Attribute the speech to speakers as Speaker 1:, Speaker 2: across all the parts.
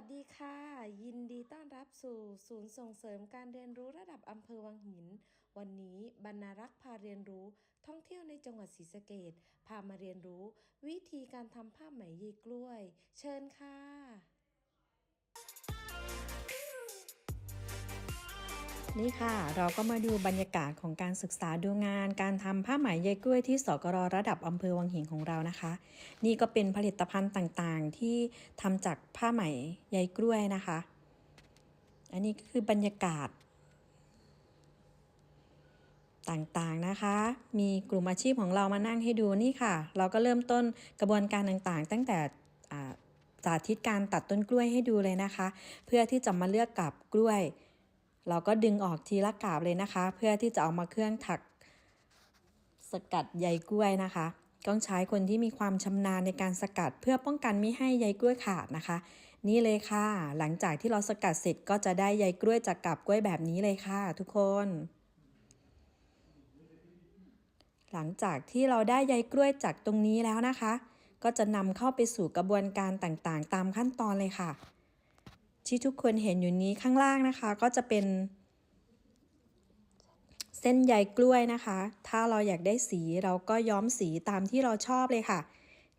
Speaker 1: สดีค่ะ ยินดีต้อนรับสู่ศูนย์ส่งเสริมการเรียนรู้ระดับอำเภอวังหิน วันนี้บรรณารักษ์พาเรียนรู้ท่องเที่ยวในจังหวัดศรีสะเกดพามาเรียนรู้ วิธีการทำผ้าไหมยีกล้วย เชิญค่ะ
Speaker 2: นี่ค่ะ เราก็มาดูบรรยากาศของการศึกษาดูงาน การทำผ้าไหมยายกล้วยที่สกรระดับอำเภอวังหินของเรานะคะ นี่ก็เป็นผลิตภัณฑ์ต่างๆ ที่ทำจากผ้าไหมยายกล้วยนะคะ อันนี้ก็คือบรรยากาศ ต่างๆนะคะ มีกลุ่มอาชีพของเรามานั่งให้ดูนี่ค่ะ เราก็เริ่มต้นกระบวนการต่างๆ ตั้งแต่สาธิตการตัดต้นกล้วยให้ดูเลยนะคะ เพื่อที่จะมาเลือกกับกล้วย เราก็ดึงออกทีละกาบเลยนะคะ เพื่อที่จะเอามาเครื่องถักสกัดใยกล้วยนะคะ ต้องใช้คนที่มีความชำนาญในการสกัดเพื่อป้องกันไม่ให้ใยกล้วยขาดนะคะ นี่เลยค่ะ หลังจากที่เราสกัดเสร็จก็จะได้ใยกล้วยจากกาบกล้วยแบบนี้เลยค่ะ ทุกคน หลังจากที่เราได้ใยกล้วยจากตรงนี้แล้วนะคะ ก็จะนำเข้าไปสู่กระบวนการต่างๆ ตามขั้นตอนเลยค่ะ ที่ทุกคนเห็นอยู่นี้ข้างล่างนะคะ ก็จะเป็น เส้นใยกล้วยนะคะ ถ้าเราอยากได้สีเราก็ย้อมสีตามที่เราชอบเลยค่ะ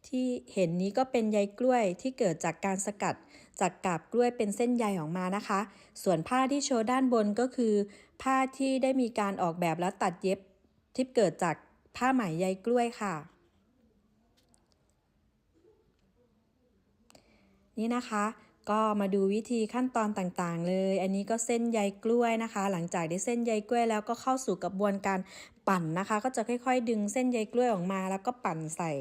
Speaker 2: ที่เห็นนี้ก็เป็นใยกล้วยที่เกิดจากการสกัดจากกาบกล้วยเป็นเส้นใยออกมานะคะ ส่วนผ้าที่โชว์ด้านบนก็คือ ผ้าที่ได้มีการออกแบบและตัดเย็บที่เกิดจากผ้าไหมใยกล้วยค่ะ นี่นะคะ ก็มาดูวิธีขั้นตอนต่างๆ เลย อันนี้ก็เส้นใยกล้วยนะคะ หลังจากได้เส้นใยกล้วยแล้วก็เข้าสู่กระบวนการปั่นนะคะ ก็จะค่อย ๆ ดึงเส้นใยกล้วยออกมาแล้วก็ปั่นใส่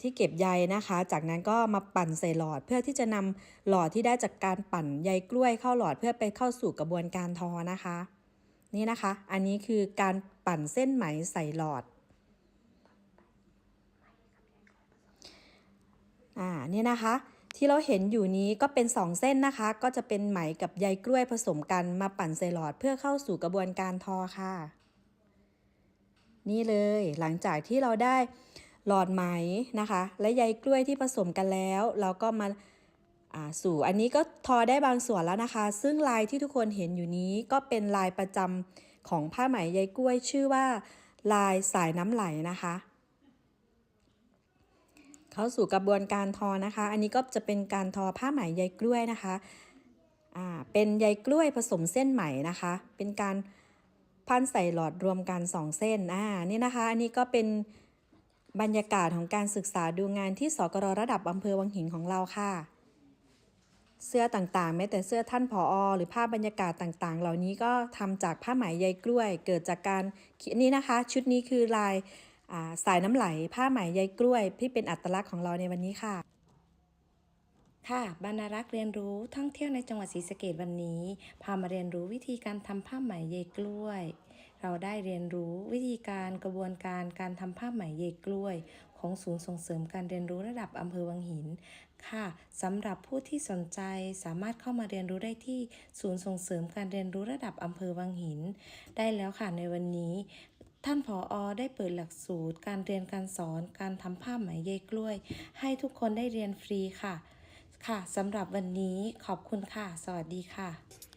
Speaker 2: ที่เก็บใยนะคะ จากนั้นก็มาปั่นใส่หลอด เพื่อที่จะนำหลอดที่ได้จากการปั่นใยกล้วยเข้าหลอดเพื่อไปเข้าสู่กระบวนการทอนะคะ นี่นะคะ อันนี้คือการปั่นเส้นไหมใส่หลอดอ่านี่นะคะ ที่เราเห็นอยู่นี้ก็เป็น 2 เส้นนะคะ ก็จะเป็นไหมกับใยกล้วยผสมกันมาปั่นใส่หลอดเพื่อเข้าสู่กระบวนการทอค่ะ นี่เลยหลังจากที่เราได้หลอดไหมนะคะ และใยกล้วยที่ผสมกันแล้ว เราก็มาอ่าสู่อันนี้ก็ทอได้บางส่วนแล้วนะคะ ซึ่งลายที่ทุกคนเห็นอยู่นี้ก็เป็นลายประจำของผ้าไหมใยกล้วยชื่อว่า ลายสายน้ำไหลนะคะ เข้าสู่กระบวนการทอนะคะ อันนี้ก็จะเป็นการทอผ้าไหมใยกล้วยนะคะอ่าเป็นใยกล้วยผสมเส้นไหมนะคะ เป็นการพันใส่หลอดรวมกัน2เส้นอ่านี่นะคะ อันนี้ก็เป็นบรรยากาศของการศึกษาดูงานที่สกรระดับอำเภอวังหินของเราค่ะ เสื้อต่างๆ แม้แต่เสื้อท่านผออหรือภาพบรรยากาศต่างๆ เหล่านี้ก็ทำจากผ้าไหมใยกล้วย เกิดจากการนี่นะคะ ชุดนี้คือลาย สายน้ำไหล ผ้าไหมใยกล้วย ที่เป็นอัตลักษณ์ของเราในวันนี้ค่ะ
Speaker 1: ค่ะบรรณารักษ์เรียนรู้ท่องเที่ยวในจังหวัดศรีสะเกดวันนี้ พามาเรียนรู้วิธีการทำผ้าไหมเยกล้วย เราได้เรียนรู้วิธีการกระบวนการการทำผ้าไหมเยกล้วย ของศูนย์ส่งเสริมการเรียนรู้ระดับอำเภอวังหิน ค่ะสำหรับผู้ที่สนใจสามารถเข้ามาเรียนรู้ได้ที่ศูนย์ส่งเสริมการเรียนรู้ระดับอำเภอวังหิน ได้แล้วค่ะในวันนี้ ท่านผออได้เปิดหลักสูตร การเรียนการสอนการทำผ้าไหมเยกล้วย ให้ทุกคนได้เรียนฟรีค่ะ ค่ะสำหรับวันนี้ขอบคุณค่ะ สวัสดีค่ะ